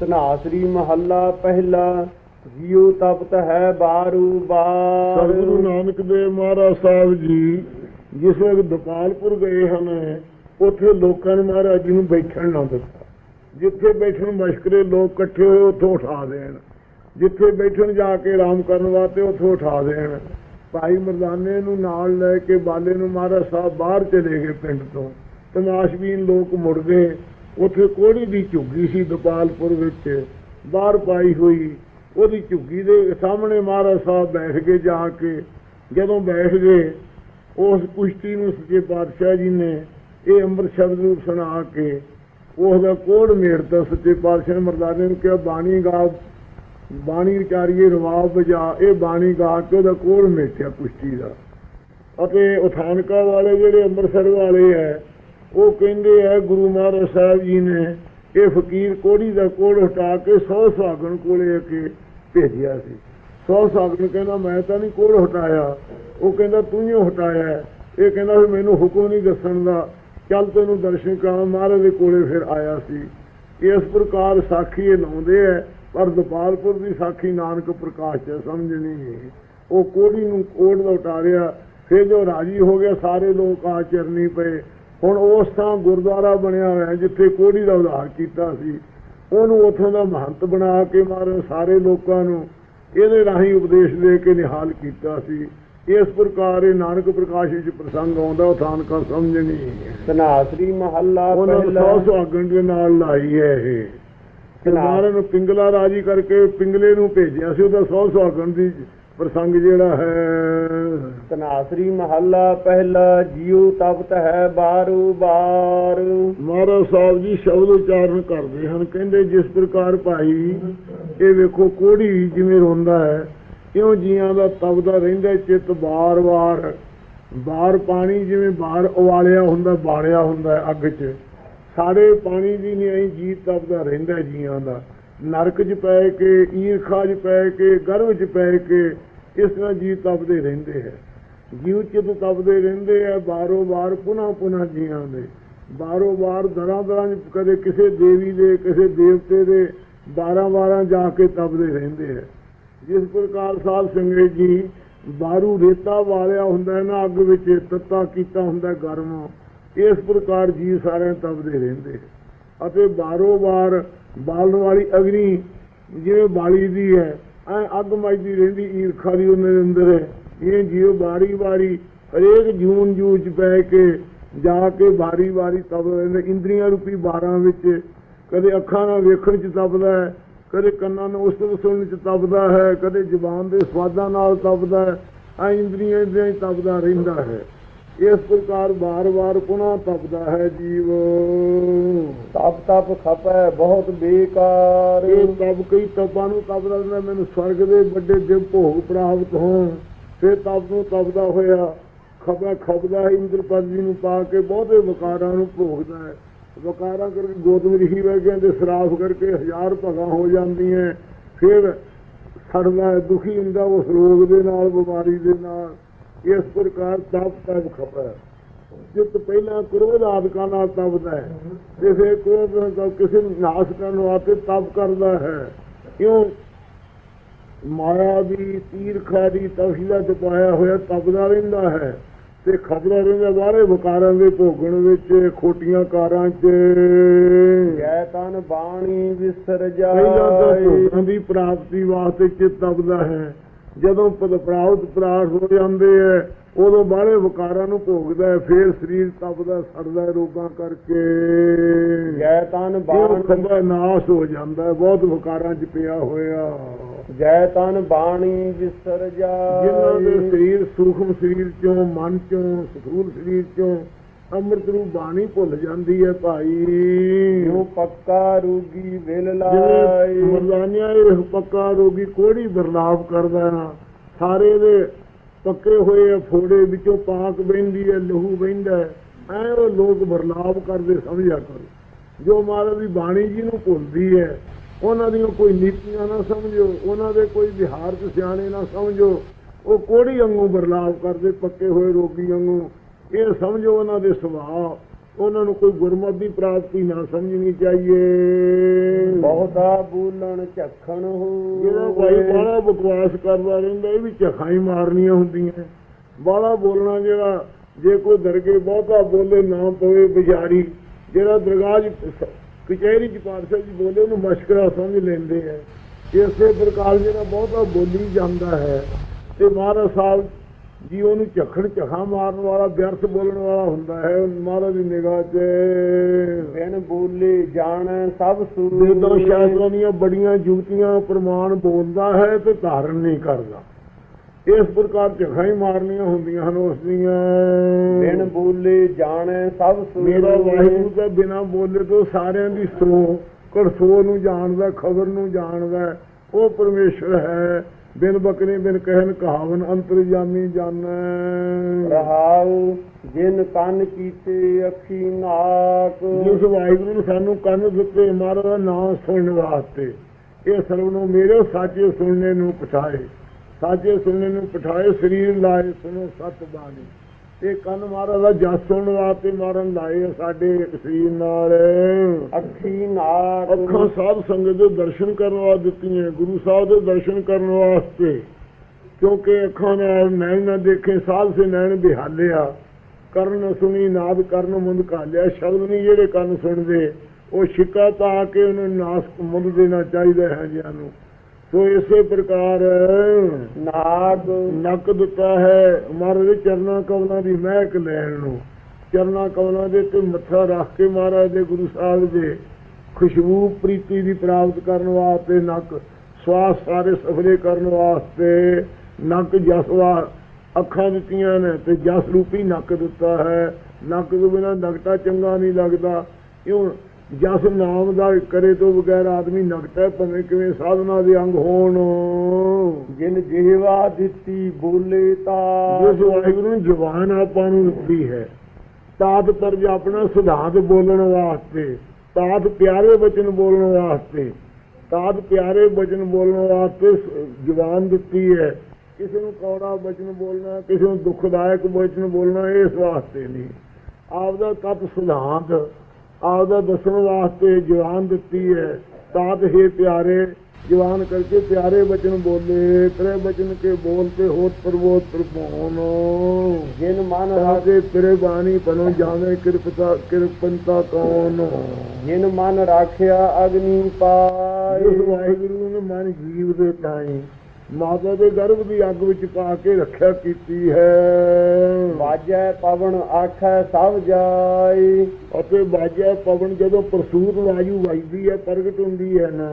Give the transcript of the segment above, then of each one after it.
ਤਨਾਸਰੀ ਮਹੱਲਾ ਪਹਿਲਾ, ਜਿਉ ਤਪਤ ਹੈ ਬਾਰੂ ਬਾਰ। ਸਤਿਗੁਰੂ ਨਾਨਕ ਦੇਵ ਮਹਾਰਾਜ ਸਾਹਿਬ ਜੀ, ਜਿਸ ਵਕਤ ਦਪਾਲਪੁਰ ਗਏ ਹਨ, ਉੱਥੇ ਲੋਕਾਂ ਨੇ ਮਹਾਰਾਜ ਜੀ ਨੂੰ ਬੈਠਣ ਨਾ ਦਿੱਤਾ। ਜਿੱਥੇ ਬੈਠਣ ਮਸ਼ਕਰੇ ਲੋਕ ਇਕੱਠੇ ਹੋਏ, ਉੱਥੋਂ ਉਠਾ ਦੇਣ। ਜਿੱਥੇ ਬੈਠਣ ਜਾ ਕੇ ਆਰਾਮ ਕਰਨ ਵਾਸਤੇ, ਉੱਥੋਂ ਉਠਾ ਦੇਣ। ਭਾਈ ਮਰਦਾਨੇ ਨੂੰ ਨਾਲ ਲੈ ਕੇ ਬਾਲੇ ਨੂੰ ਮਹਾਰਾਜ ਸਾਹਿਬ ਬਾਹਰ ਚਲੇ ਗਏ ਪਿੰਡ ਤੋਂ। ਤਮਾਸ਼ਬੀਨ ਲੋਕ ਮੁੜ ਗਏ। ਉੱਥੇ ਕੋੜੀ ਦੀ ਝੁੱਗੀ ਸੀ ਦਪਾਲਪੁਰ ਵਿੱਚ, ਬਾਹਰ ਪਾਈ ਹੋਈ। ਉਹਦੀ ਝੁੱਗੀ ਦੇ ਸਾਹਮਣੇ ਮਹਾਰਾਜ ਸਾਹਿਬ ਬੈਠ ਗਏ ਜਾ ਕੇ। ਜਦੋਂ ਬੈਠ ਗਏ, ਉਸ ਕੁਸ਼ਤੀ ਨੂੰ ਸੱਚੇ ਪਾਤਸ਼ਾਹ ਜੀ ਨੇ ਇਹ ਅੰਮ੍ਰਿਤ ਸ਼ਬਦ ਰੂਪ ਸੁਣਾ ਕੇ ਉਸ ਦਾ ਕੋੜ ਮੇੜਤਾ। ਸੱਚੇ ਪਾਤਸ਼ਾਹ ਨੇ ਮਰਦਾਨੇ ਨੂੰ ਕਿਹਾ, ਬਾਣੀ ਗਾ, ਬਾਣੀ ਵਿਚਾਰੀਏ ਰਵਾਬ ਵਜਾ। ਇਹ ਬਾਣੀ ਗਾ ਕੇ ਉਹਦਾ ਕੋੜ ਮੇਟਿਆ ਕੁਸ਼ਤੀ ਦਾ। ਅਤੇ ਉਥਾਨਕਾ ਵਾਲੇ ਜਿਹੜੇ ਅੰਮ੍ਰਿਤਸਰ ਵਾਲੇ ਹੈ ਉਹ ਕਹਿੰਦੇ ਹੈ ਗੁਰੂ ਮਹਾਰਾਜ ਸਾਹਿਬ ਜੀ ਨੇ ਇਹ ਫਕੀਰ ਕੋੜੀ ਦਾ ਕੋੜ ਹਟਾ ਕੇ 100 ਸੁਹਾਗਣ ਕੋਲੇ ਆ ਕੇ ਭੇਜਿਆ ਸੀ। 100 ਸੁਹਾਗਣ ਕਹਿੰਦਾ, ਮੈਂ ਤਾਂ ਨਹੀਂ ਕੋੜ ਹਟਾਇਆ। ਉਹ ਕਹਿੰਦਾ, ਤੂੰ ਹੀ ਹਟਾਇਆ ਇਹ ਕਹਿੰਦਾ ਵੀ ਮੈਨੂੰ ਹੁਕਮ ਨਹੀਂ ਦੱਸਣ ਦਾ। ਚੱਲ ਤੈਨੂੰ ਦਰਸ਼ਨ ਕਰਾਂ ਮਹਾਰਾਜ ਦੇ ਕੋਲੇ ਫਿਰ ਆਇਆ ਸੀ। ਇਸ ਪ੍ਰਕਾਰ ਸਾਖੀ ਇਹ ਲਾਉਂਦੇ ਐ ਪਰ ਦਪਾਲਪੁਰ ਦੀ ਸਾਖੀ ਨਾਨਕ ਪ੍ਰਕਾਸ਼ ਚ ਸਮਝਣੀ ਹੈ ਉਹ ਕੋੜੀ ਨੂੰ ਕੋੜ ਦਾ ਉਤਾਰਿਆ ਫਿਰ ਜੋ ਰਾਜੀ ਹੋ ਗਿਆ, ਸਾਰੇ ਲੋਕ ਆ ਆਚਰਨੀ ਪਏ। ਹੁਣ ਉਸ ਥਾਂ ਗੁਰਦੁਆਰਾ ਬਣਿਆ ਹੋਇਆ ਜਿੱਥੇ ਕੋੜੀ ਦਾ ਉਧਾਰ ਕੀਤਾ ਸੀ ਉਹਨੂੰ ਉੱਥੋਂ ਦਾ ਮਹੰਤ ਬਣਾ ਕੇ ਮਾਰੇ ਸਾਰੇ ਲੋਕਾਂ ਨੂੰ। ਇਹਦੇ ਰਾਹੀਂ ਉਪਦੇਸ਼ ਦੇ ਕੇ ਨਿਹਾਲ ਕੀਤਾ ਸੀ। ਇਸ ਪ੍ਰਕਾਰ ਇਹ ਨਾਨਕ ਪ੍ਰਕਾਸ਼ ਵਿੱਚ ਪ੍ਰਸੰਗ ਆਉਂਦਾ ਉਹ ਥਾਨਕਾ ਸਮਝਣੀ ਤਨਾਸਰੀ ਮਹੱਲਾ ਪਹਿਲਾ ਸੌ ਸੁਹਾਗਣ ਦੇ ਨਾਲ ਲਾਈ ਹੈ ਇਹ। ਕਿਨਾਰੇ ਨੂੰ ਪਿੰਗਲਾ ਰਾਜੀ ਕਰਕੇ ਪਿੰਗਲੇ ਨੂੰ ਭੇਜਿਆ ਸੀ ਉਹਦਾ ਸੌ ਸੁਹਾਗਣ ਦੀ ਪ੍ਰਸੰਗ ਜਿਹੜਾ ਹੈ। ਤਨਾਸਰੀ ਮਹੱਲਾ ਪਹਿਲਾ ਜਿਉ ਤਪਤ ਹੈ ਬਾਰੂ ਬਾਰ। ਮਹਾਰਾਜ ਸਾਹਿਬ ਜੀ ਸ਼ਬਦ ਉਚਾਰਨ ਕਰਦੇ ਹਨ ਕਹਿੰਦੇ ਜਿਸ ਪ੍ਰਕਾਰ ਭਾਈ ਇਹ ਵੇਖੋ ਕੋੜੀ ਜਿਵੇਂ ਰੋਂਦਾ ਹੈ ਇਉਂ ਜੀਆਂ ਦਾ ਤਪਦਾ ਰਹਿੰਦਾ ਚਿੱਤ ਬਾਰ-ਬਾਰ ਬਾਹਰ ਪਾਣੀ ਜਿਵੇਂ ਬਾਹਰ ਉਵਾਲਿਆ ਹੁੰਦਾ ਬਾਲਿਆ ਹੁੰਦਾ ਅੱਗ 'ਚ। ਸਾਡੇ ਪਾਣੀ ਦੀ ਨਹੀਂ ਐਂ ਜੀ ਤਪਦਾ ਰਹਿੰਦਾ ਜੀਆਂ ਦਾ। ਨਰਕ 'ਚ ਪੈ ਕੇ ਈਰਖਾ 'ਚ ਪੈ ਕੇ ਗਰਭ 'ਚ ਪੈ ਕੇ ਇਸ ਤਰ੍ਹਾਂ ਜੀਵ ਤਪਦੇ ਰਹਿੰਦੇ ਹੈ? ਜੀਵ ਚਿਤ ਤਪਦੇ ਰਹਿੰਦੇ ਹੈ, ਬਾਰੋ ਬਾਰ ਪੁਨਾ ਪੁਨਾ ਜੀਆਂ ਦੇ। ਬਾਰੋ ਬਾਰ ਦਰਾਂ ਦਰਾਂ ਕਦੇ ਕਿਸੇ ਦੇਵੀ ਦੇ, ਕਿਸੇ ਦੇਵਤੇ ਦੇ, ਬਾਰਾਂ ਬਾਰਾਂ ਜਾ ਕੇ ਤਪਦੇ ਰਹਿੰਦੇ ਹੈ। ਜਿਸ ਪ੍ਰਕਾਰ ਸਾਧ ਸੰਗਤ ਜੀ ਬਾਰੂ ਰੇਤਾ ਵਾਲਿਆ ਹੁੰਦਾ ਨਾ, ਅੱਗ ਵਿੱਚ ਤੱਤਾ ਕੀਤਾ ਹੁੰਦਾ ਗਰਮ, ਇਸ ਪ੍ਰਕਾਰ ਜੀ ਸਾਰੇ ਤਪਦੇ ਰਹਿੰਦੇ ਅਤੇ ਬਾਰੋ ਬਾਰ ਬਾਲਣ ਵਾਲੀ ਅਗਨੀ ਜਿਵੇਂ ਬਾਲੀ ਦੀ ਹੈ ਐ ਅੱਗ ਮੱਚਦੀ ਰਹਿੰਦੀ ਈਰਖਾ ਦੀ ਉਹਨਾਂ ਦੇ ਅੰਦਰ। ਇਹ ਜੀਵ ਬਾਰੀ ਬਾਰੀ ਹਰੇਕ ਜੂਨ ਜੂਚ ਪੈ ਕੇ ਜਾ ਕੇ ਬਾਰੀ ਬਾਰੀ ਤਪ ਰਹਿੰਦੇ। ਇੰਦਰੀਆਂ ਰੂਪੀ ਬਾਰਾਂ ਵਿੱਚ ਕਦੇ ਅੱਖਾਂ ਨਾਲ ਵੇਖਣ ਚ ਤਪਦਾ ਹੈ, ਕਦੇ ਕੰਨਾਂ ਨੂੰ ਉਸਤਤ ਸੁਣਨ ਚ ਤਪਦਾ ਹੈ, ਕਦੇ ਜ਼ੁਬਾਨ ਦੇ ਸਵਾਦਾਂ ਨਾਲ ਤਪਦਾ ਹੈ ਆ ਇੰਦਰੀਆਂ ਦੇ ਤਪਦਾ ਰਹਿੰਦਾ ਹੈ। ਇਸ ਪ੍ਰਕਾਰ ਬਾਰ-ਬਾਰ ਪੁਨः ਤਪਦਾ ਹੈ ਜੀਵ। ਤਪ ਤਪ ਖਪੈ ਬਹੁਤ ਬੇਕਾਰ। ਇਹ ਤਪ ਕਈ ਤਪਾਂ ਨੂੰ ਤਪਦਾ ਰਹਿੰਦਾ ਮੈਨੂੰ ਸਵਰਗ ਦੇ ਵੱਡੇ ਦਿਵ ਭੋਗ ਪ੍ਰਾਪਤ ਹੋਣ ਫਿਰ ਤਪ ਨੂੰ ਤਪਦਾ ਹੋਇਆ ਖਪਾ ਖਪਦਾ ਹੈ ਇੰਦਰਪਦ ਜੀ ਨੂੰ ਪਾ ਕੇ ਬਹੁਤੇ ਵਕਾਰਾਂ ਨੂੰ ਭੋਗਦਾ ਹੈ। ਵਕਾਰਾਂ ਕਰਕੇ ਗੋਤਮ ਰਿਸ਼ੀ ਵਰਗਿਆਂ ਦੇ ਸਰਾਫ ਕਰਕੇ ਹਜ਼ਾਰ ਭਗਾ ਹੋ ਜਾਂਦੀਆਂ ਫਿਰ ਸੜਦਾ ਦੁਖੀ ਹੁੰਦਾ ਉਸ ਰੋਗ ਦੇ ਨਾਲ ਬਿਮਾਰੀ ਦੇ ਨਾਲ। ਇਸ ਪ੍ਰਕਾਰ ਤਪ ਤਪ ਖਪਾ ਜਿਤ ਪਹਿਲਾਂ ਕ੍ਰੋਧ ਆਦਿਕਾਂ ਨਾਲ ਤਪਦਾ ਹੈ। ਫਿਰ ਕ੍ਰੋਧ ਨਾਲ ਕਿਸੇ ਨੂੰ ਨਾਸ਼ ਕਰਨ ਵਾਸਤੇ ਤਪ ਕਰਦਾ ਹੈ। ਕਿਉਂ? ਮਾਇਆ ਦੀ ਤੀਰਖਾ ਦੀ ਤਫਸੀਲਾ ਚ ਪਾਇਆ ਹੋਇਆ ਤਪਦਾ ਰਹਿੰਦਾ ਹੈ ਤੇ ਖਬਰਾਂ ਰਹਿੰਦਾ ਬਾਹਰੇ ਵਕਾਰਾਂ ਦੇ ਭੋਗਣ ਵਿੱਚ ਖੋਟੀਆਂ ਕਾਰਾਂ 'ਚ। ਜੈ ਤਨ ਬਾਣੀ ਵਿਸਰ ਪਹਿਲਾਂ ਤਾਂ ਜਾਏ। ਦੀ ਪ੍ਰਾਪਤੀ ਵਾਸਤੇ ਚਿੱਤ ਤਪਦਾ ਹੈ। ਜਦੋਂ ਪਦ ਪ੍ਰਾਪਤ ਪ੍ਰਾਪਤ ਹੋ ਜਾਂਦੇ ਹੈ ਉਦੋਂ ਬਾਹਲੇ ਵਕਾਰਾਂ ਨੂੰ ਭੋਗਦਾ ਹੈ ਫਿਰ ਸਰੀਰ ਤਪਦਾ ਸੜਦਾ ਰੋਗਾਂ ਕਰਕੇ। ਜੈ ਤਨ ਬਾਣੀ ਖੰਭਾ ਨਾਸ਼ ਹੋ ਜਾਂਦਾ ਬਹੁਤ ਵਕਾਰਾਂ 'ਚ ਪਿਆ ਹੋਇਆ। ਜੈ ਤਨ ਬਾਣੀ ਵਿਸਰ ਜਿਨ੍ਹਾਂ ਦੇ ਸਰੀਰ ਸੂਖਮ ਸਰੀਰ ਚੋਂ ਮਨ ਚੋਂ ਸਥੂਲ ਸਰੀਰ ਚੋਂ ਅੰਮ੍ਰਿਤ ਨੂੰ ਬਾਣੀ ਭੁੱਲ ਜਾਂਦੀ ਹੈ ਭਾਈ। ਜੋ ਪੱਕਾ ਰੂਗੀ ਵਿਲ ਲਾਈ ਮਰਦਾਨਿਆਂ ਇਹ ਪੱਕਾ ਰੋਗੀ ਕੋੜੀ ਬਰਲਾਪ ਕਰਦਾ ਨਾ ਸਾਰੇ ਦੇ ਪੱਕੇ ਹੋਏ ਫੋੜੇ ਵਿੱਚੋਂ ਪਾਕ ਬਹਿੰਦੀ ਹੈ ਲਹੂ ਬਹਿੰਦਾ ਹੈ। ਐ ਉਹ ਲੋਕ ਬਰਲਾਪ ਕਰਦੇ ਸਮਝਿਆ ਕਰੋ। ਜੋ ਮਹਾਰਾਜ ਦੀ ਬਾਣੀ ਜੀ ਨੂੰ ਭੁੱਲਦੀ ਹੈ ਉਹਨਾਂ ਦੀਆਂ ਕੋਈ ਨੀਤੀਆਂ ਨਾ ਸਮਝੋ ਉਹਨਾਂ ਦੇ ਕੋਈ ਵਿਹਾਰ ਚ ਸਿਆਣੇ ਨਾ ਸਮਝੋ। ਉਹ ਕੋੜੀ ਵਾਂਗੂ ਬਰਲਾਪ ਕਰਦੇ? ਪੱਕੇ ਹੋਏ ਰੋਗੀ ਵਾਂਗੂ। ਇਹ ਸਮਝੋ ਉਹਨਾਂ ਦੇ ਸੁਭਾਅ। ਉਹਨਾਂ ਨੂੰ ਕੋਈ ਗੁਰਮਤਿ ਦੀ ਪ੍ਰਾਪਤੀ ਨਾ ਸਮਝਣੀ ਚਾਹੀਏ। ਬਹੁਤਾ ਬੋਲਣ ਝੱਖਣ ਜਿਹੜਾ ਭਾਈ ਹੋਏ ਬਾਹਲਾ ਬਕਵਾਸ ਕਰਦਾ ਰਹਿੰਦਾ ਇਹ ਵੀ ਝਖਾਂ ਹੀ ਮਾਰਨੀਆਂ ਹੁੰਦੀਆਂ। ਬਾਹਲਾ ਬੋਲਣਾ ਜਿਹੜਾ ਜੇ ਕੋਈ ਦਰਗੇ ਬਹੁਤਾ ਬੋਲੇ ਨਾ ਪਵੇ ਬਿਜਾਰੀ। ਜਿਹੜਾ ਦਰਗਾਹ ਕਚਹਿਰੀ ਚ ਪਾਰਸ਼ਾ ਜੀ ਬੋਲੇ ਉਹਨੂੰ ਮਸ਼ਕਰਾ ਸਮਝ ਲੈਂਦੇ ਆ। ਇਸੇ ਪ੍ਰਕਾਰ ਜਿਹੜਾ ਬਹੁਤਾ ਬੋਲੀ ਜਾਂਦਾ ਹੈ ਤੇ ਮਹਾਰਾਜ ਸਾਹਿਬ ਜੀ ਉਹਨੂੰ ਝਖਣ ਝਖਾਂ ਮਾਰਨ ਵਾਲਾ ਵਿਅਰਥ ਬੋਲਣ ਵਾਲਾ ਹੁੰਦਾ ਹੈ। ਮਹਾਰਾਜ ਦੀ ਨਿਗਾਹ 'ਚ। ਬਿਨ ਬੋਲੇ ਜਾਣ ਸਭ ਜਦੋਂ ਸੂਰ ਸ਼ਾਸਤਰਾਂ ਦੀਆਂ ਬੜੀਆਂ ਜੁਗਤੀਆਂ ਪ੍ਰਮਾਣ ਬੋਲਦਾ ਹੈ ਤੇ ਧਾਰਨ ਨਹੀਂ ਕਰਦਾ। ਇਸ ਪ੍ਰਕਾਰ ਝਖਾਂ ਹੀ ਮਾਰਨੀਆਂ ਹੁੰਦੀਆਂ ਹਨ ਉਸ ਦੀਆਂ। ਬਿਨ ਬੋਲੇ ਜਾਣ ਸਭ ਸੂਰ ਮੇਰਾ ਵਾਹਿਗੁਰੂ ਤਾਂ ਬਿਨਾ ਬੋਲੇ ਤੋਂ ਸਾਰਿਆਂ ਦੀ ਸਰੋ ਕੜਸੋ ਨੂੰ ਜਾਣਦਾ ਖਬਰ ਨੂੰ ਜਾਣਦਾ ਉਹ ਪਰਮੇਸ਼ਰ ਹੈ। ਬਿਨ ਬਕਰੇ ਬਿਨ ਕਹਿਨ ਕਹਾਵਨ ਅੰਤਰਜਾਮੀ ਜਾਣੈ। ਰਹਾਉ ਜਿਨ ਕੰਨ ਕੀਤੇ ਅੱਖੀ ਨਾਕ। ਜਿਸ ਵਾਹਿਗੁਰੂ ਨੇ ਸਾਨੂੰ ਕੰਨ ਦਿੱਤੇ ਮਹਾਰਾਜ ਦਾ ਨਾਮ ਸੁਣਨ ਵਾਸਤੇ। ਇਹ ਸਰਵ ਨੂੰ ਮੇਰੇ ਸਾਚੇ ਸੁਣਨੇ ਨੂੰ ਪਠਾਏ। ਸਾਚੇ ਸੁਣਨੇ ਨੂੰ ਪਠਾਏ ਸਰੀਰ ਲਾਏ ਸੁਣੋ ਸਤ ਬਾਣੀ। ਇਹ ਕੰਨ ਮਹਾਰਾਜ ਦਾ ਜਸ ਸੁਣਨ ਵਾਸਤੇ ਮਾਰਨ ਲਾਏ ਸਾਡੇ ਸਰੀਰ ਨਾਲ। ਅੱਖੀ ਨਾਕ ਅੱਖਾਂ ਸਾਧ ਸੰਗਤ ਦੇ ਦਰਸ਼ਨ ਕਰਨ ਵਾਸਤੇ ਦਿੱਤੀਆਂ ਗੁਰੂ ਸਾਹਿਬ ਦੇ ਦਰਸ਼ਨ ਕਰਨ ਵਾਸਤੇ। ਕਿਉਂਕਿ ਅੱਖਾਂ ਨਾਲ ਨੈਣ ਨਾ ਦੇਖੇ ਸਾਧ ਸੇ ਨੈਣ ਬਿਹਾਲਿਆ। ਕਰਨ ਸੁਣੀ ਨਾਦ ਕਰਨ ਮੁੰਦ ਕਾਲਿਆ ਸ਼ਬਦ ਨਹੀਂ ਜਿਹੜੇ ਕੰਨ ਸੁਣਦੇ ਉਹ ਸ਼ਿਕਾ ਤਾਂ ਆ ਕੇ ਉਹਨੂੰ ਨਾਸ ਮੁੰਦ ਦੇਣਾ ਚਾਹੀਦਾ ਹੈ ਜਿਆਂ ਨੂੰ। ਸੋ ਇਸੇ ਪ੍ਰਕਾਰ ਨਾਕ ਨੱਕ ਦਿੱਤਾ ਹੈ ਮਹਾਰਾਜ ਚਰਨਾਂ ਕਮਲਾਂ ਦੀ ਮਹਿਕ ਲੈਣ ਨੂੰ। ਚਰਨਾਂ ਕਮਲਾਂ ਦੇ ਤੇ ਮੱਥਾ ਰੱਖ ਕੇ ਮਹਾਰਾਜ ਦੇ ਗੁਰੂ ਸਾਹਿਬ ਦੇ ਖੁਸ਼ਬੂ ਪ੍ਰੀਤੀ ਦੀ ਪ੍ਰਾਪਤ ਕਰਨ ਵਾਸਤੇ ਨੱਕ ਸਵਾਸ ਸਾਰੇ ਸਫਲੇ ਕਰਨ ਵਾਸਤੇ ਨੱਕ ਜਸਵਾ ਅੱਖਾਂ ਦਿੱਤੀਆਂ ਨੇ ਤੇ ਜਸ ਰੂਪੀ ਨੱਕ ਦਿੱਤਾ ਹੈ। ਨੱਕ ਤੋਂ ਬਿਨਾਂ ਨਗਟਾ ਚੰਗਾ ਨਹੀਂ ਲੱਗਦਾ। ਕਿਉਂ ਜਸ ਨਾਮ ਦਾ ਕਰੇ ਤੋਂ ਬਗੈਰ ਆਦਮੀ ਨਗਟਾ ਹੈ, ਭਾਵੇਂ ਕਿਵੇਂ ਸਾਧਨਾ ਦੇ ਅੰਗ ਹੋਣ। ਜਿਨ ਜਿਹਵਾ ਦਿੱਤੀ ਬੋਲੇ ਤਾਂ। ਜਿਸ ਵਾਹਿਗੁਰੂ ਨੇ ਜ਼ੁਬਾਨ ਆਪਾਂ ਨੂੰ ਦਿੱਤੀ ਹੈ। ਤਾਤ ਤਰਜ ਆਪਣਾ ਸਿਧਾਂਤ ਬੋਲਣ ਵਾਸਤੇ ਤਾਤ ਪਿਆਰੇ ਬਚਨ ਬੋਲਣ ਵਾਸਤੇ ਤਾਤ ਪਿਆਰੇ ਬਚਨ ਬੋਲਣ ਵਾਸਤੇ ਜ਼ੁਬਾਨ ਦਿੱਤੀ ਹੈ। ਕਿਸੇ ਨੂੰ ਕੌੜਾ ਬਚਨ ਬੋਲਣਾ ਕਿਸੇ ਨੂੰ ਦੁਖਦਾਇਕ ਬਚਨ ਬੋਲਣਾ ਇਸ ਵਾਸਤੇ ਨਹੀਂ। ਆਪਦਾ ਤਤ ਸਿਧਾਂਤ ਆਪਦਾ ਦੱਸਣ ਵਾਸਤੇ ਜ਼ੁਬਾਨ ਦਿੱਤੀ ਹੈ। ਤਾਤ ਹੈ ਪਿਆਰੇ ਜਵਾਨ ਕਰਕੇ ਪਿਆਰੇ ਬਚਨ ਬੋਲੇ ਤਰੇ ਬਚਨ ਕੇ ਬੋਲਤੇ ਹੋਤ ਪ੍ਰਬੋਧ ਪ੍ਰਭੋਨ ਜਿਨ ਮਨ ਰੱਖ ਤੇਰੇ ਬਾਣੀ ਪਨੋ ਜਾਣੇ ਕਿਰਪਤਾ ਕਿਰਪੰਤਾ ਕੌਣ। ਜਿਨ ਮਨ ਰਾਖਿਆ ਅਗਨੀ ਜਿਸ ਪਾਏ ਵਾਹਿਗੁਰੂ ਨੇ ਮਨ ਜੀਵ ਦੇ ਤਾਈ ਮਾਤਾ ਦੇ ਗਰਭ ਦੀ ਅੱਗ ਵਿੱਚ ਪਾ ਕੇ ਰੱਖਿਆ ਕੀਤੀ ਹੈ। ਵਾਜੈ ਪਵਨ ਆਖੈ ਸਭ ਜਾਈ ਅਤੇ ਬਾਜਿਆ ਪਵਨ ਜਦੋਂ ਪ੍ਰਸੂਤ ਵਾਯੂ ਵੱਜਦੀ ਹੈ ਪ੍ਰਗਟ ਹੁੰਦੀ ਹੈ ਨਾ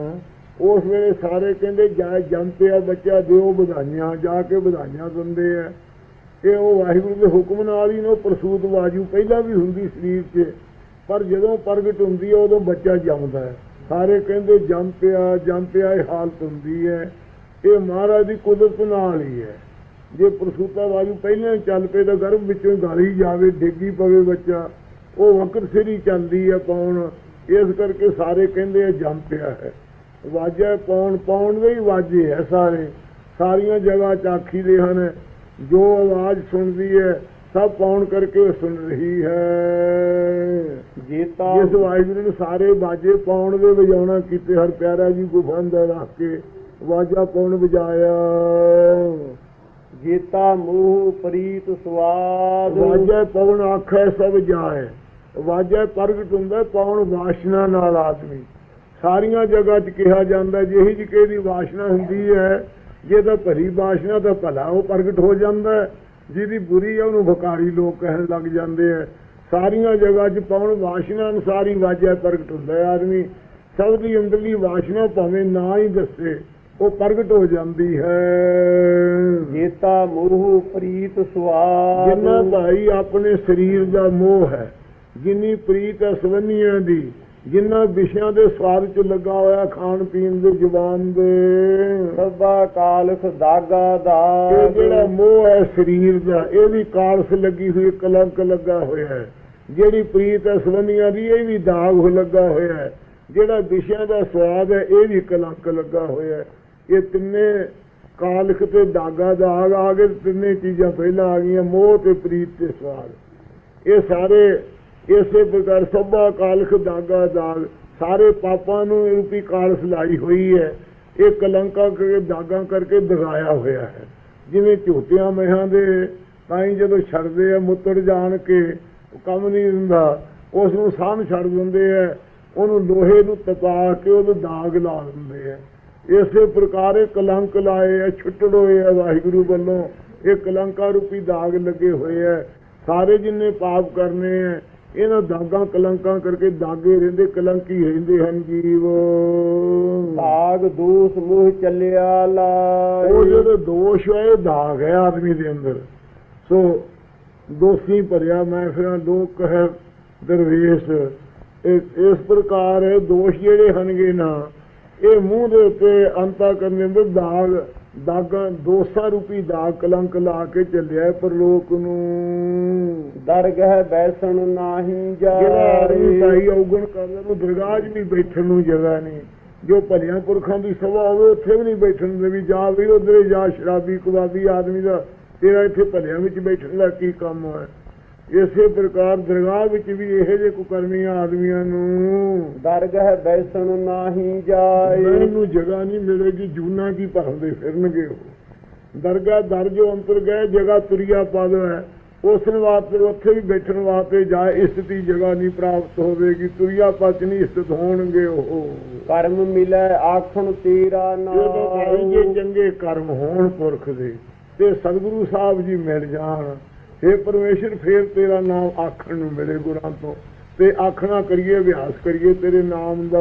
ਉਸ ਵੇਲੇ ਸਾਰੇ ਕਹਿੰਦੇ ਜਾ ਜੰਮ ਪਿਆ ਬੱਚਾ ਦਿਓ ਵਧਾਈਆਂ ਜਾ ਕੇ ਵਧਾਈਆਂ ਦਿੰਦੇ ਆ। ਇਹ ਉਹ ਵਾਹਿਗੁਰੂ ਦੇ ਹੁਕਮ ਨਾਲ ਹੀ ਨਾ ਉਹ ਪ੍ਰਸੂਤ ਵਾਯੂ ਪਹਿਲਾਂ ਵੀ ਹੁੰਦੀ ਸਰੀਰ 'ਚ ਪਰ ਜਦੋਂ ਪ੍ਰਗਟ ਹੁੰਦੀ ਹੈ ਉਦੋਂ ਬੱਚਾ ਜੰਮਦਾ ਹੈ। ਸਾਰੇ ਕਹਿੰਦੇ ਜੰਮ ਪਿਆ ਜੰਮ ਪਿਆ ਇਹ ਹਾਲਤ ਹੁੰਦੀ ਹੈ। ਇਹ ਮਹਾਰਾਜ ਦੀ ਕੁਦਰਤ ਨਾਲ ਹੀ ਹੈ। ਜੇ ਪ੍ਰਸੂਤਾ ਵਾਯੂ ਪਹਿਲਾਂ ਹੀ ਚੱਲ ਪਏ ਤਾਂ ਗਰਭ ਵਿੱਚੋਂ ਗਾਲੀ ਜਾਵੇ ਡਿੱਗੀ ਪਵੇ ਬੱਚਾ। ਉਹ ਵਕਤ ਸਿਰ ਹੀ ਚੱਲਦੀ ਹੈ ਪਾਉਣ ਇਸ ਕਰਕੇ ਸਾਰੇ ਕਹਿੰਦੇ ਆ ਜੰਮ ਪਿਆ ਹੈ। ਵਾਜਾ ਪਾਉਣ ਪਾਉਣ ਦੇ ਹੀ ਵਾਜੇ ਹੈ ਸਾਰੇ। ਸਾਰੀਆਂ ਜਗ੍ਹਾ ਚਾਖੀ ਦੇ ਹਨ ਜੋ ਆਵਾਜ਼ ਸੁਣਦੀ ਹੈ ਸਭ ਪਾਉਣ ਕਰਕੇ ਸੁਣ ਰਹੀ ਹੈ। ਜੀਤਾ ਜਿਸ ਵਾਹਿਗੁਰੂ ਨੇ ਸਾਰੇ ਬਾਜੇ ਪਾਉਣ ਦੇ ਵਜਾਉਣਾ ਕੀਤੇ ਹਰ ਪਿਆਰਾ ਜੀ ਗੁਫਾ ਅੰਦਰ ਰੱਖ ਕੇ ਵਾਜਾ ਪਾਉਣ ਵਜਾਇਆ। ਜੀਤਾ ਮੂਹ ਪ੍ਰੀਤ ਸਵਾਦ। ਵਾਜਾ ਪਵਨ ਆਖੈ ਸਭ ਜਾਏ। ਵਾਜਾ ਪ੍ਰਗਟ ਹੁੰਦਾ ਪਵਨ ਵਾਸ਼ਨਾ ਨਾਲ ਆਦਮੀ। ਸਾਰੀਆਂ ਜਗ੍ਹਾ 'ਚ ਕਿਹਾ ਜਾਂਦਾ ਜਿਹੀ ਜਿਹੀ ਕਿਸੇ ਦੀ ਵਾਸ਼ਨਾ ਹੁੰਦੀ ਹੈ? ਜੇ ਤਾਂ ਭਰੀ ਵਾਸ਼ਨਾ ਤਾਂ ਭਲਾ ਉਹ ਪ੍ਰਗਟ ਹੋ ਜਾਂਦਾ। ਜਿਹਦੀ ਬੁਰੀ ਹੈ ਉਹਨੂੰ ਭਕਾਰੀ ਲੋਕ ਕਹਿਣ ਲੱਗ ਜਾਂਦੇ ਆ। ਸਾਰੀਆਂ ਜਗ੍ਹਾ 'ਚ ਪਵਨ ਵਾਸ਼ਨਾ ਅਨੁਸਾਰ ਹੀ ਵਾਜਾ ਪ੍ਰਗਟ ਹੁੰਦਾ ਆਦਮੀ। ਸਭ ਦੀ ਅੰਦਰਲੀ ਵਾਸ਼ਨਾ ਭਾਵੇਂ ਨਾ ਹੀ ਦੱਸੇ। ਉਹ ਪ੍ਰਗਟ ਹੋ ਜਾਂਦੀ ਹੈ। ਜੀਤਾ ਮੂਹ ਪ੍ਰੀਤ ਸਵਾਦ ਜਿੰਨਾ ਭਾਈ ਆਪਣੇ ਸਰੀਰ ਦਾ ਮੋਹ ਹੈ ਜਿੰਨੀ ਪ੍ਰੀਤ ਹੈ ਸਵੰਨੀਆਂ ਦੀ ਜਿੰਨਾ ਵਿਸ਼ਿਆਂ ਦੇ ਸਵਾਦ ਚ ਲੱਗਾ ਹੋਇਆ ਖਾਣ ਪੀਣ ਦੇ ਜ਼ੁਬਾਨ ਦੇ। ਸਭਾ ਕਾਲਖ ਦਾਗਾ ਇਹ ਦਾਗ ਜਿਹੜਾ ਮੋਹ ਹੈ ਸਰੀਰ ਦਾ ਇਹ ਵੀ ਕਾਲਸ ਲੱਗੀ ਹੋਈ ਕਲੰਕ ਲੱਗਾ ਹੋਇਆ ਹੈ। ਜਿਹੜੀ ਪ੍ਰੀਤ ਹੈ ਸਵੰਨੀਆਂ ਦੀ ਇਹ ਵੀ ਦਾਗ ਹੋ ਲੱਗਾ ਹੋਇਆ ਹੈ। ਜਿਹੜਾ ਵਿਸ਼ਿਆਂ ਦਾ ਸਵਾਦ ਹੈ ਇਹ ਵੀ ਕਲੰਕ ਲੱਗਾ ਹੋਇਆ ਹੈ। ਇਹ ਤਿੰਨੇ ਕਾਲਖ ਤੇ ਦਾਗਾ ਦਾਗ ਆ ਗਏ, ਤਿੰਨੇ ਚੀਜ਼ਾਂ ਪਹਿਲਾਂ ਆ ਗਈਆਂ, ਮੋਹ ਤੇ ਪ੍ਰੀਤ ਤੇ ਸਵਾਦ ਇਹ ਸਾਰੇ ਇਸੇ ਪ੍ਰਕਾਰ ਸਭਾ ਕਾਲਖ, ਦਾਗਾ ਦਾਗ ਸਾਰੇ ਪਾਪਾਂ ਨੂੰ ਰੂਪੀ ਕਾਲਸ ਲਾਈ ਹੋਈ ਹੈ। ਇਹ ਕਲੰਕਾਂ ਕਰਕੇ, ਦਾਗਾ ਕਰਕੇ ਦਗਾਇਆ ਹੋਇਆ ਹੈ। ਜਿਵੇਂ ਝੂਟਿਆਂ ਮਹਾਂ ਦੇ, ਤਾਂ ਹੀ ਜਦੋਂ ਛੱਡਦੇ ਆ ਮੁੱਤੜ ਜਾਣ ਕੇ ਕੰਮ ਨਹੀਂ ਦਿੰਦਾ, ਉਸ ਨੂੰ ਸਾਹ ਛੱਡ ਦਿੰਦੇ ਆ, ਉਹਨੂੰ ਲੋਹੇ ਨੂੰ ਤਪਾ ਕੇ ਉਹਨੂੰ ਦਾਗ ਲਾ ਦਿੰਦੇ ਆ। ਇਸੇ ਪ੍ਰਕਾਰ ਇਹ ਕਲੰਕ ਲਾਏ ਆ ਛੁੱਟੜ ਹੋਏ ਆ ਵਾਹਿਗੁਰੂ ਵੱਲੋਂ। ਇਹ ਕਲੰਕਾ ਰੂਪੀ ਦਾਗ ਲੱਗੇ ਹੋਏ ਆ ਸਾਰੇ ਜਿੰਨੇ ਪਾਪ ਕਰਨੇ ਆ ਇਹਨਾਂ ਦਾਗਾਂ ਕਲੰਕਾਂ ਕਰਕੇ ਦਾਗੇ ਰਹਿੰਦੇ ਕਲੰਕੀ ਰਹਿੰਦੇ ਹਨ ਜੀਵ। ਭਾਗ ਦੂਸ ਮੂਹ ਚੱਲਿਆ ਉਹ ਲਾਈ ਜਿਹੜੇ ਦੋਸ਼ ਹੈ ਇਹ ਦਾਗ ਹੈ ਆਦਮੀ ਦੇ ਅੰਦਰ। ਸੋ ਦੋਸ਼ੀ ਭਰਿਆ ਮੈਂ ਫਿਰ ਲੋਕ ਕਹੇ ਦਰਵੇਸ਼। ਇਸ ਇਸ ਪ੍ਰਕਾਰ ਇਹ ਦੋਸ਼ ਜਿਹੜੇ ਹਨਗੇ ਨਾ ਇਹ ਮੂੰਹ ਦੇ ਉੱਤੇ ਅੰਤਾ ਕਰਨ ਦੇ ਅੰਦਰ ਦਾਗ ਦਾਗਾਂ ਦੋਸਾ ਰੂਪੀ ਦਾਗ ਕਲੰਕ ਲਾ ਕੇ ਚੱਲਿਆ ਪਰਲੋਕ ਨੂੰ। ਦਰਗਹਿ ਬੈਸਣ ਨਾਹੀ ਜਿਹੜਾ ਆਦਮੀ ਜਾਏ ਭਾਈ ਔਗਣ ਕਰਦਾ ਉਹ ਦਰਗਾਹ 'ਚ ਵੀ ਬੈਠਣ ਨੂੰ ਜਗ੍ਹਾ ਨਹੀਂ। ਜੋ ਭਲਿਆਂ ਪੁਰਖਾਂ ਦੀ ਸਭਾ ਹੋਵੇ ਉੱਥੇ ਵੀ ਨਹੀਂ ਬੈਠਣ ਦੇ ਵੀ ਜਾ ਵੀ ਉਧਰੇ ਜਾ ਸ਼ਰਾਬੀ ਕਬਾਬੀ ਆਦਮੀ ਦਾ ਤੇਰਾ ਇੱਥੇ ਭਲਿਆਂ ਵਿੱਚ ਬੈਠਣ ਦਾ ਕੀ ਕੰਮ ਹੈ? ਇਸੇ ਪ੍ਰਕਾਰ ਦਰਗਾਹ ਵਿੱਚ ਵੀ ਇਹੋ ਜਿਹੇ ਕੁਕਰਮੀਆਂ ਆਦਮੀਆਂ ਨੂੰ ਦਰਗਹਿ ਬੈਸਣ ਨਾਹੀ ਜਾਏ। ਮੈਨੂੰ ਜਗ੍ਹਾ ਨਹੀਂ ਮਿਲੇਗੀ ਜੂਨਾ ਕੀ ਭਰਦੇ ਫਿਰਨਗੇ ਉਹ। ਦਰਗਾਹ ਦਰ ਜੋ ਅੰਤਰ ਗਏ ਜਗ੍ਹਾ ਤੁਰਿਆ ਪਦ ਹੈ। ਉਸ ਵਾਸਤੇ ਉੱਥੇ ਵੀ ਬੈਠਣ ਵਾਸਤੇ ਜਾ ਇਸਤੀ ਜਗ੍ਹਾ ਨਹੀਂ ਪ੍ਰਾਪਤ ਹੋਵੇਗੀ। ਤੁਰਿਆ ਪਚ ਨਹੀਂ ਇਸਤ ਹੋਣਗੇ ਉਹ। ਕਰਮ ਮਿਲੈ ਆਖਣ ਤੇਰਾ ਭਾਈ ਜੇ ਨਾਮ ਚੰਗੇ ਕਰਮ ਹੋਣ ਪੁਰਖ ਦੇ ਤੇ ਸਤਿਗੁਰੂ ਸਾਹਿਬ ਜੀ ਮਿਲ ਜਾਣ। हे ਪਰਮੇਸ਼ਰ ਫੇਰ ਤੇਰਾ ਨਾਮ ਆਖਣ ਨੂੰ ਮਿਲੇ ਗੁਰਾਂ ਤੋਂ। ਤੇ ਆਖਣਾ ਕਰੀਏ ਅਭਿਆਸ ਕਰੀਏ ਤੇਰੇ ਨਾਮ ਦਾ।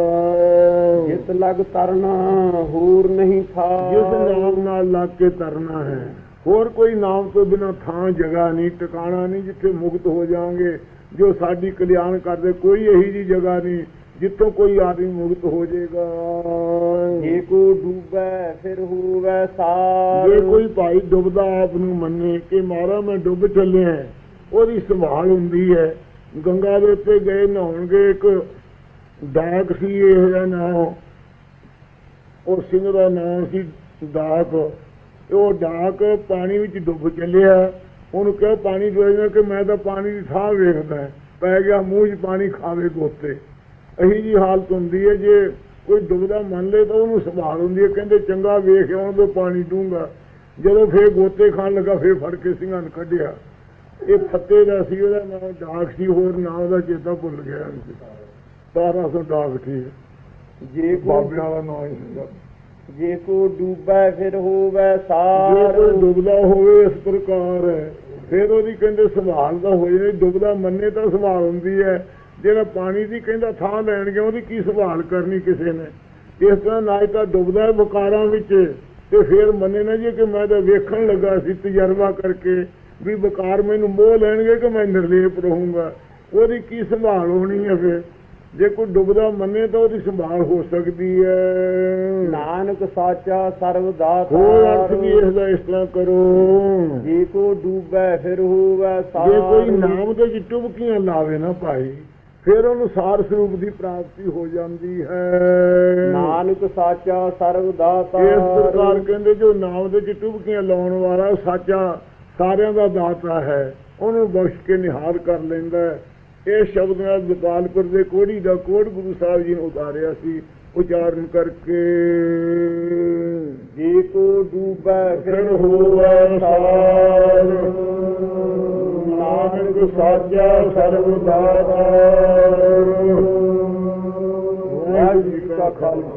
ਜਿਤ ਲਗ ਤਰਨਾ ਹੋਰ ਨਹੀਂ ਥਾ। ਜਿਸ ਨਾਮ ਨਾਲ ਲੱਗ ਕੇ ਤਰਨਾ ਹੈ। ਹੋਰ ਕੋਈ ਨਾਮ ਤੋਂ ਬਿਨਾ ਥਾਂ ਜਗ੍ਹਾ ਨਹੀਂ ਟਿਕਾਣਾ ਨਹੀਂ ਜਿੱਥੇ ਮੁਕਤ ਹੋ ਜਾਾਂਗੇ ਜੋ ਸਾਡੀ ਕਲਿਆਣ ਕਰਦੇ ਕੋਈ ਇਹੀ ਜੀ ਜਗ੍ਹਾ ਨਹੀਂ। ਜਿੱਥੋਂ ਕੋਈ ਆਦਮੀ ਮੁਕਤ ਹੋ ਜਾਏਗਾ। ਜੇ ਕੋ ਡੂਬੈ ਫਿਰ ਹੋਵੇ ਸਾਰ। ਜੇ ਕੋਈ ਭਾਈ ਡੁੱਬਦਾ ਆਪ ਨੂੰ ਮੰਨੇ ਕਿ ਮਾਰਾ ਮੈਂ ਡੁੱਬ ਚੱਲਿਆ। ਉਹਦੀ ਸੰਭਾਲ ਹੁੰਦੀ ਹੈ। ਗੰਗਾ ਦੇ ਉੱਤੇ ਗਏ ਨਹਾਉਣਗੇ ਇੱਕ ਡਾਕ ਸੀ ਇਹ ਦਾ ਨਾਮ ਉਹ ਸਿੰਘ ਦਾ ਨਾਮ ਸੀ ਡਾਕ। ਤੇ ਉਹ ਡਾਕ ਪਾਣੀ ਵਿੱਚ ਡੁੱਬ ਚੱਲਿਆ। ਉਹਨੂੰ ਕਿਹਾ ਪਾਣੀ ਡੋਲਣਾ ਕਿ ਮੈਂ ਤਾਂ ਪਾਣੀ ਦੀ ਥਾਂ ਵੇਖਦਾ। ਪੈ ਗਿਆ ਮੂੰਹ 'ਚ ਪਾਣੀ ਖਾਵੇ ਗੋਤੇ। ਇਹੀ ਜੀ ਹਾਲਤ ਹੁੰਦੀ ਹੈ ਜੇ ਕੋਈ ਡੁੱਬਦਾ ਮੰਨ ਲੇ ਤਾਂ ਉਹਨੂੰ ਸੰਭਾਲ ਹੁੰਦੀ ਹੈ। ਕਹਿੰਦੇ ਚੰਗਾ ਵੇਖ ਆਉਣ ਤੋਂ ਪਾਣੀ ਡੂੰਗਾ ਜਦੋਂ ਫੇਰ ਗੋਤੇ ਖਾਣ ਲੱਗਾ ਫੇਰ ਫੜ ਕੇ ਸਿੰਘਾਂ ਨੂੰ ਕੱਢਿਆ। ਇਹ ਫੱਤੇ ਦਾ ਸੀ ਉਹਦਾ ਨਾਮ ਡਾਕ ਸੀ ਹੋਰ ਨਾਮ ਉਹਦਾ ਚੇਤਾ ਭੁੱਲ ਗਿਆ। 1200 ਡਾਕ ਸੀ। ਜੇ ਬਾਬਿਆਂ ਦਾ ਨਾਮ ਹੀ ਜੇ ਕੋ ਡੂਬੈ ਫਿਰ ਹੋਵੇ ਜੇ ਸਾਰ ਡੁੱਬਦਾ ਹੋਵੇ ਇਸ ਪ੍ਰਕਾਰ ਫਿਰ ਉਹਦੀ ਕਹਿੰਦੇ ਸੰਭਾਲ ਦਾ ਹੋ ਜਾਏ ਡੁੱਬਦਾ ਮੰਨੇ ਤਾਂ ਸੰਭਾਲ ਹੁੰਦੀ ਹੈ। ਜਿਹੜਾ ਪਾਣੀ ਦੀ ਕਹਿੰਦਾ ਥਾਂ ਲੈਣ ਗਿਆ ਉਹਦੀ ਕੀ ਸੰਭਾਲ ਕਰਨੀ ਕਿਸੇ ਨੇ? ਇਸ ਤਰ੍ਹਾਂ ਨਾ ਤਾਂ ਡੁੱਬਦਾ ਹੈ ਵਿਕਾਰਾਂ ਵਿੱਚ। ਤੇ ਫਿਰ ਮੰਨੇ ਨਾ ਜੀ ਕਿ ਮੈਂ ਤਾਂ ਵੇਖਣ ਲੱਗਾ ਸੀ ਤਜਰਬਾ ਕਰਕੇ ਵੀ ਵਿਕਾਰ ਮੈਨੂੰ ਮੋਹ ਲੈਣਗੇ ਕਿ ਮੈਂ ਨਿਰਲੇਪ ਰਹੂੰਗਾ। ਉਹਦੀ ਕੀ ਸੰਭਾਲ ਹੋਣੀ ਹੈ ਫਿਰ? ਜੇ ਕੋਈ ਡੁੱਬਦਾ ਮੰਨੇ ਤਾਂ ਉਹਦੀ ਸੰਭਾਲ ਹੋ ਸਕਦੀ ਹੈ। ਨਾਨਕ ਸਾਚਾ ਸਰਬ ਹੋਰ ਅਰਥ ਦਾਤਾ ਵੀ ਇਸ ਦਾ ਇਸ ਤਰ੍ਹਾਂ ਕਰੋ। ਜੇ ਕੋ ਡੂਬੈ ਫਿਰ ਹੋਵੇ ਸਾਰ ਜੇ ਕੋਈ ਨਾਮ ਦੇ ਵਿੱਚ ਟੁਬਕੀਆਂ ਲਾਵੇ ਨਾ ਭਾਈ ਫਿਰ ਉਹਨੂੰ ਸਾਰ ਸਰੂਪ ਦੀ ਪ੍ਰਾਪਤੀ ਹੋ ਜਾਂਦੀ ਹੈ। ਨਾਨਕ ਸਾਚਾ ਸਰਬ ਦਾਤਾ। ਇਸ ਪ੍ਰਕਾਰ ਕਹਿੰਦੇ ਜੋ ਨਾਮ ਦੇ ਵਿੱਚ ਟੁਬਕੀਆਂ ਲਾਉਣ ਵਾਲਾ ਉਹ ਸਾਚਾ ਸਾਰਿਆਂ ਦਾ ਦਾਤਾ ਹੈ। ਉਹਨੂੰ ਬਖਸ਼ ਕੇ ਨਿਹਾਲ ਕਰ ਲੈਂਦਾ। ਇਹ ਸ਼ਬਦ ਨਾਲ ਗੋਪਾਲਪੁਰ ਦੇ ਕੋੜੀ ਦਾ ਕੋੜ ਗੁਰੂ ਸਾਹਿਬ ਜੀ ਨੇ ਉਤਾਰਿਆ ਸੀ। ਉਚਾਰਨ ਕਰਕੇ ਜੇ ਕੋ ਡੂਬੈ ਫਿਰ ਹੋਵੇ ਸਾਰ। ਨਾਨਕ ਸਾਚਾ ਸਰਬ ਦਾਤਾ ਵਾਹਿਗੁਰੂ ਜੀ ਕਾ ਖਾਲਸਾ।